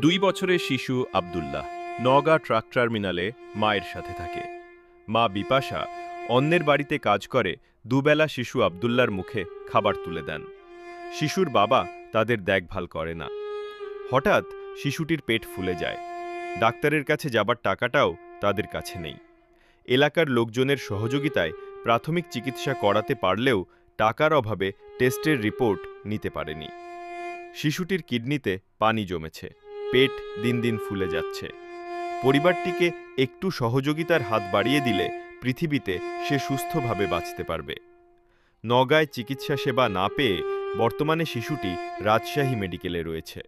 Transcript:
দুই বছরের শিশু আবদুল্লাহ নওগাঁ ট্রাক টার্মিনালে মায়ের সাথে থাকে। মা বিপাশা অন্যের বাড়িতে কাজ করে, দুবেলা শিশু আবদুল্লার মুখে খাবার তুলে দেন। শিশুর বাবা তাদের দেখভাল করে না। হঠাৎ শিশুটির পেট ফুলে যায়। ডাক্তারের কাছে যাবার টাকাটাও তাদের কাছে নেই। এলাকার লোকজনের সহযোগিতায় প্রাথমিক চিকিৎসা করাতে পারলেও টাকার অভাবে টেস্টের রিপোর্ট নিতে পারেনি। শিশুটির কিডনিতে পানি জমেছে। পেট দিন দিন ফুলে যাচ্ছে। পরিবারটিকে একটু সহযোগিতার হাত বাড়িয়ে দিলে পৃথিবীতে সে সুস্থভাবে বাঁচতে পারবে। নগায় চিকিৎসা সেবা না পেয়ে বর্তমানে শিশুটি রাজশাহী মেডিকেলে রয়েছে।